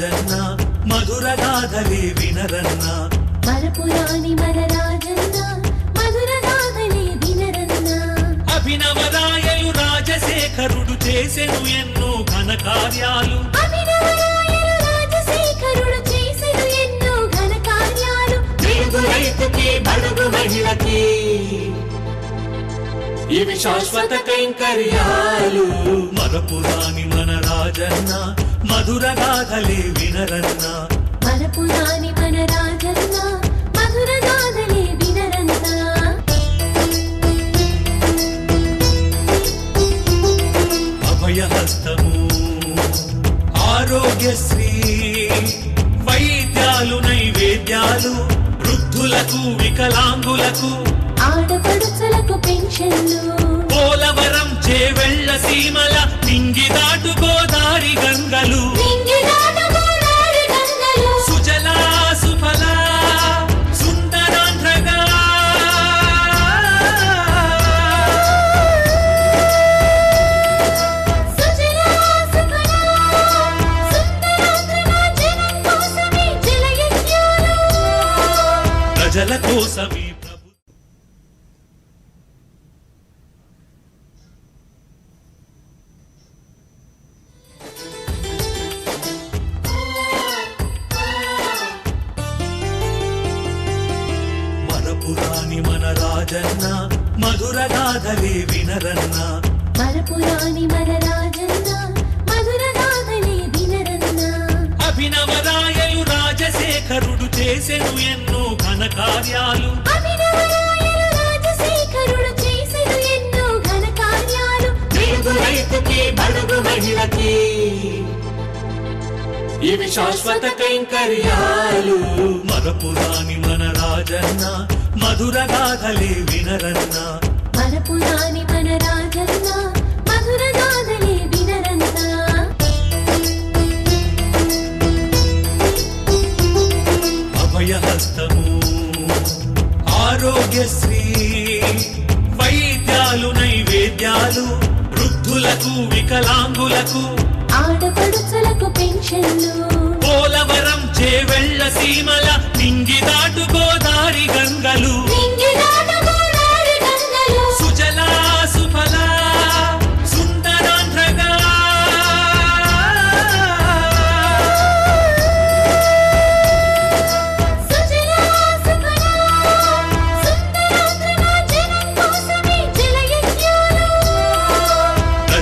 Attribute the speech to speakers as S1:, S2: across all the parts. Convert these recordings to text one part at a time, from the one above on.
S1: రాజన్న మధుర గాథలే వినరన్న.
S2: మరపురాని మన రాజన్న మధుర గాథలే వినరన్న.
S1: అభినవ రాయలు రాజశేఖరుడు చేసెను ఎన్నో ఘన కార్యాలు
S2: అభినవరాయలు రాజశేఖరుడు చేసెను ఎన్నో ఘన కార్యాలు
S1: బడుగు మహిళకి ఇవి శాశ్వత కైంకర్యాలు. మరపురాని మన రాజన్న మధుర గాథలే వినరన్న
S2: మరపురాని మన రాజన్న మధుర గాథలే వినరన్న.
S1: అభయహస్తము ఆరోగ్యశ్రీ వైద్యాలు నైవేద్యాలు వృద్ధులకు వికలాంగులకు.
S2: ఆడపడుచులకు పెన్షన్లు.
S1: పోలవరం చేవెళ్ళ సీమల నింగి ప్రజల కోసమే మరపురాని మన రాజన్న మధుర గాథలే వినరన్న.
S2: మరపురాని మన రాజన్న.
S1: బడుగు మహిళకి ఇవి శాశ్వత కైంకర్యాలు. మరపురాని మన రాజన్న మధుర గాథలే వినరన్న.
S2: మరపురాని మన రాజన్న మధుర గాథలే వినరన్న.
S1: అభయహస్తము ఆరోగ్యశ్రీ వైద్యాలు నైవేద్యాలు వృద్ధులకు వికలాంగులకు
S2: ఆడపడుచులకు పెన్షన్లు.
S1: పోలవరం చేవెళ్ళ సీమల నింగి దాటు గోదారి గంగలు.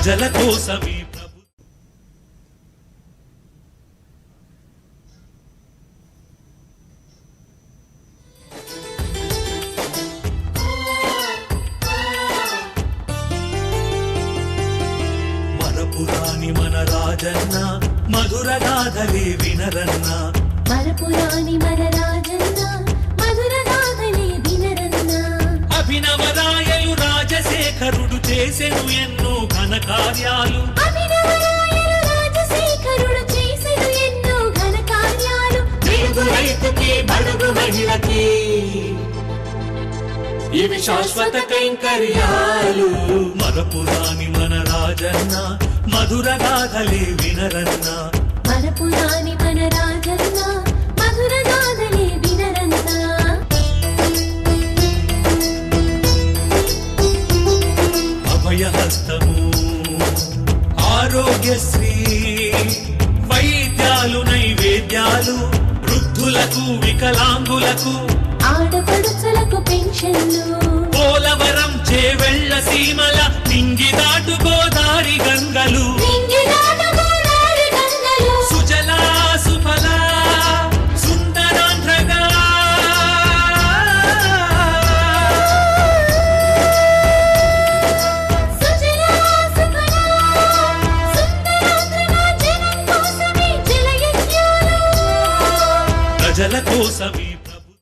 S1: ప్రజల కోసమే ప్రభు. మరపురాని మన రాజన్న మధుర గాథలే వినరన్న.
S2: మరపురాని మన రాజన్న మధుర గాథలే వినరన్న.
S1: అభినవ రాయలు రాజశేఖరుడు చేసెను ఎన్నో కార్యాలు ఇవి శాశ్వత కైంకర్యాలు. మరపురాని మన రాజన్న మధుర గాథలే వినరన్న.
S2: మరపురాని
S1: నైవేద్యాలు వృద్ధులకు వికలాంగులకు.
S2: ఆడపడుచులకు పెన్షన్లు.
S1: పోలవరం చేవెళ్ళ సీమల నింగి దాటు గోదారి గంగలు. కోసమే